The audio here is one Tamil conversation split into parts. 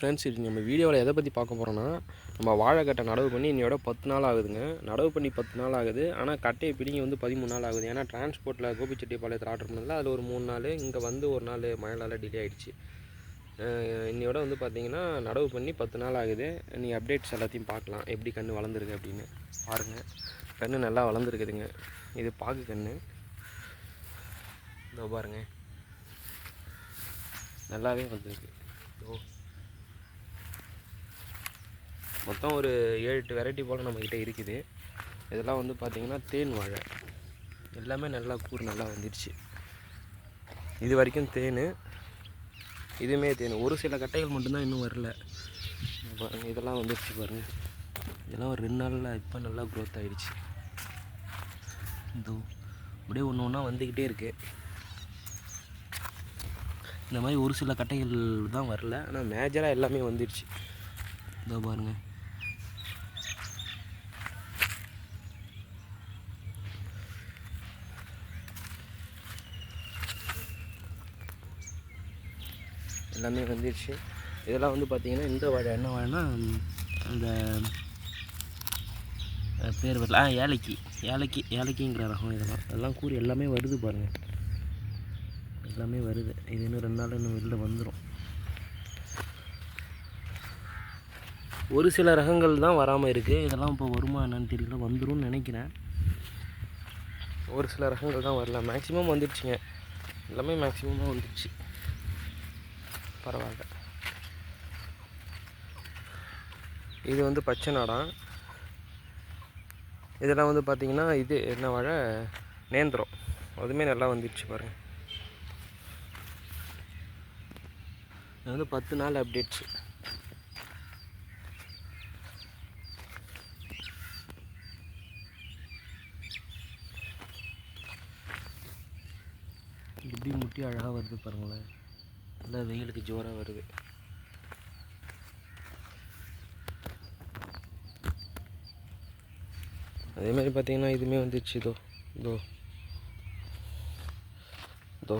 ஃப்ரெண்ட்ஸ் இது நம்ம வீடியோவில் எதை பற்றி பார்க்க போகிறோன்னா நம்ம வாழைக்கட்டை நடவு பண்ணி இன்னையோட பத்து நாள் ஆகுதுங்க. நடவு பண்ணி பத்து நாள் ஆகுது. ஆனால் கட்டையை பிடிங்கி வந்து பதிமூணு நாள் ஆகுது. ஏன்னா டிரான்ஸ்போர்ட்டில் கோபிச்செட்டிப்பாளையத்தில் ஆர்டர் பண்ணதில் அதில் ஒரு மூணு நாள் இங்கே வந்து ஒரு நாள் மழையால் டிலே ஆகிடுச்சு இன்னையோட வந்து பார்த்தீங்கன்னா நடவு பண்ணி பத்து நாள் ஆகுது. நீ அப்டேட்ஸ் எல்லாத்தையும் பார்க்கலாம். எப்படி கன்று வளர்ந்துருக்கு அப்படின்னு பாருங்கள் கன்று நல்லா வளர்ந்துருக்குதுங்க. இது பாகு கன்று இதோ பாருங்கள் நல்லாவே வந்திருக்கு ஓ மொத்தம் ஒரு ஏழு எட்டு வெரைட்டி போல் நம்மக்கிட்ட இருக்குது. இதெல்லாம் வந்து பார்த்திங்கன்னா தேன் வாழை. எல்லாமே நல்லா கூறு நல்லா வந்துடுச்சு இது வரைக்கும் தேன். இதுவுமே தேன். ஒரு சில கட்டைகள் மட்டும்தான் இன்னும் வரல. பாருங்கள் இதெல்லாம் வந்துடுச்சு பாருங்கள் இதெல்லாம் ஒரு ரெண்டு நாளில் இப்போ நல்லா க்ரோத் ஆகிடுச்சு இதோ அப்படியே ஒன்று ஒன்றா வந்துக்கிட்டே இருக்குது இந்த மாதிரி ஒரு சில கட்டைகள் தான் வரல. ஆனால் மேஜராக எல்லாமே வந்துடுச்சு இதோ பாருங்கள் எல்லாமே வந்துடுச்சு இதெல்லாம் வந்து பார்த்திங்கன்னா இந்த வாழை என்ன வாழைனா அந்த பேர் வரல. ஆ ஏலக்கி. ஏலக்கி ஏலக்கிங்கிற ரகம் இதெல்லாம். அதெல்லாம் கூறி எல்லாமே வருது பாருங்கள் எல்லாமே வருது. இது இன்னும் ரெண்டு நாள் இன்னும் வெளில வந்துடும் ஒரு சில ரகங்கள் தான் வராமல் இருக்குது இதெல்லாம் இப்போ வருமா என்னன்னு தெரியல. வந்துரும்னு நினைக்கிறேன். ஒரு சில ரகங்கள் தான் வரல. மேக்ஸிமம் வந்துடுச்சுங்க எல்லாமே மேக்ஸிமமாக வந்துடுச்சு பரவாயில்ல. இது வந்து பச்சை நாடாம் இதெல்லாம் வந்து பார்த்திங்கன்னா இது என்ன வாழை நேந்திரம். அதுவுமே நல்லா வந்துடுச்சு பாருங்கள் இது வந்து பத்து நாள் அப்டேட்ஸு எப்படி முட்டி அழகாக வருது பாருங்களேன். நல்லா வெயிலுக்கு ஜோராக வருது. அதே மாதிரி பார்த்தீங்கன்னா இதுவுமே வந்துடுச்சு இதோ இதோ. இதோ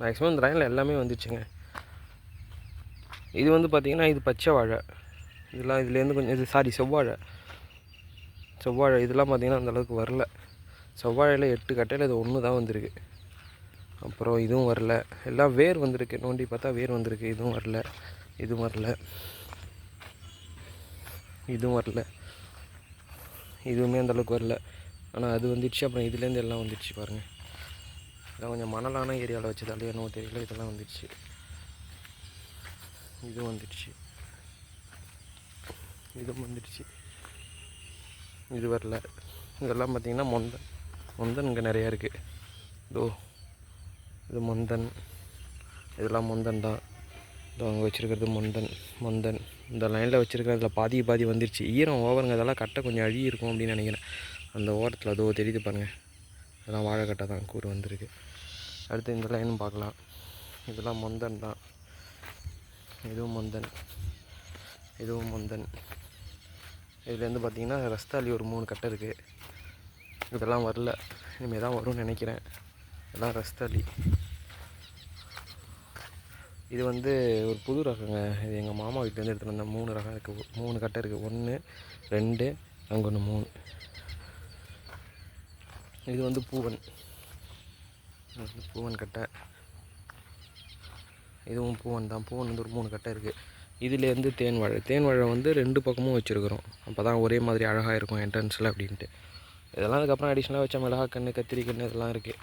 மேக்ஸிமம் இந்த லைனில் எல்லாமே வந்துடுச்சுங்க இது வந்து பார்த்திங்கன்னா இது பச்சை வாழை. இதெல்லாம் இதுலேருந்து கொஞ்சம் இது சாரி செவ்வாழை. செவ்வாழை இதெல்லாம் பார்த்தீங்கன்னா அந்தளவுக்கு வரல. செவ்வாழையில் எட்டு கட்டையில் இது ஒன்று தான் வந்திருக்கு. அப்புறம் இதுவும் வரல. எல்லாம் வேர் வந்திருக்கு. நோண்டி பார்த்தா வேர் வந்திருக்கு. இதுவும் வரல. இதுவும் வரல. இதுவும் வரல. இதுவுமே அந்தளவுக்கு வரல. ஆனால் அது வந்துடுச்சு. அப்புறம் இதுலேருந்து எல்லாம் வந்துடுச்சு பாருங்கள் இதெல்லாம் கொஞ்சம் மணலான ஏரியாவில் வச்சதாலே என்னவோ தெரியல. இதெல்லாம் வந்துடுச்சு. இதுவும் வந்துடுச்சு. இதுவும் வந்துடுச்சு. இது வரல. இதெல்லாம் பார்த்திங்கன்னா மொந்தன். மொந்தன் இங்கே நிறையா இருக்குது இதோ இது மந்தன். இதெல்லாம் மந்தன் தான். இதோ அங்கே வச்சுருக்கிறது மந்தன் மொந்தன். இந்த லைனில் வச்சுருக்கிறதுல பாதி பாதி வந்துருச்சு. ஈரம் ஓவருங்க அதெல்லாம் கட்டை கொஞ்சம் அழி இருக்கும் அப்படின்னு நினைக்கிறேன். அந்த ஓரத்தில் அதோ தெரியுது பாருங்கள் அதெல்லாம் வாழைக்கட்டை தான் கூறு வந்திருக்கு. அடுத்து இந்த லைனும் பார்க்கலாம். இதெல்லாம் மந்தன் தான். இதுவும் மந்தன். இதுவும் மந்தன். இதுலேருந்து பார்த்தீங்கன்னா ரஸ்தாலி ஒரு மூணு கட்டை இருக்குது இதெல்லாம் வரல. இனிமேல் தான் வரும்னு நினைக்கிறேன். இதெல்லாம் ரஸ்தாலி இது வந்து ஒரு புது ரகங்க. இது எங்கள் மாமா வீட்டிலேருந்து எடுத்துகிட்டு வந்த மூணு ரகம் இருக்குது மூணு கட்டை இருக்குது ஒன்று ரெண்டு அங்கே ஒன்று மூணு. இது வந்து பூவன். பூவன் கட்டை. இதுவும் பூவன் தான். பூவன் வந்து ஒரு மூணு கட்டை இருக்குது இதுலேருந்து தேன் வாழை. தேன் வாழை வந்து ரெண்டு பக்கமும் வச்சுருக்குறோம். அப்போ தான் ஒரே மாதிரி அழகாக இருக்கும் என்ட்ரன்ஸில் அப்படின்ட்டு. இதெல்லாம் அதுக்கப்புறம் அடிஷ்னலாக வச்ச மிளகா கன்று கத்திரி கன்று இதெல்லாம் இருக்குது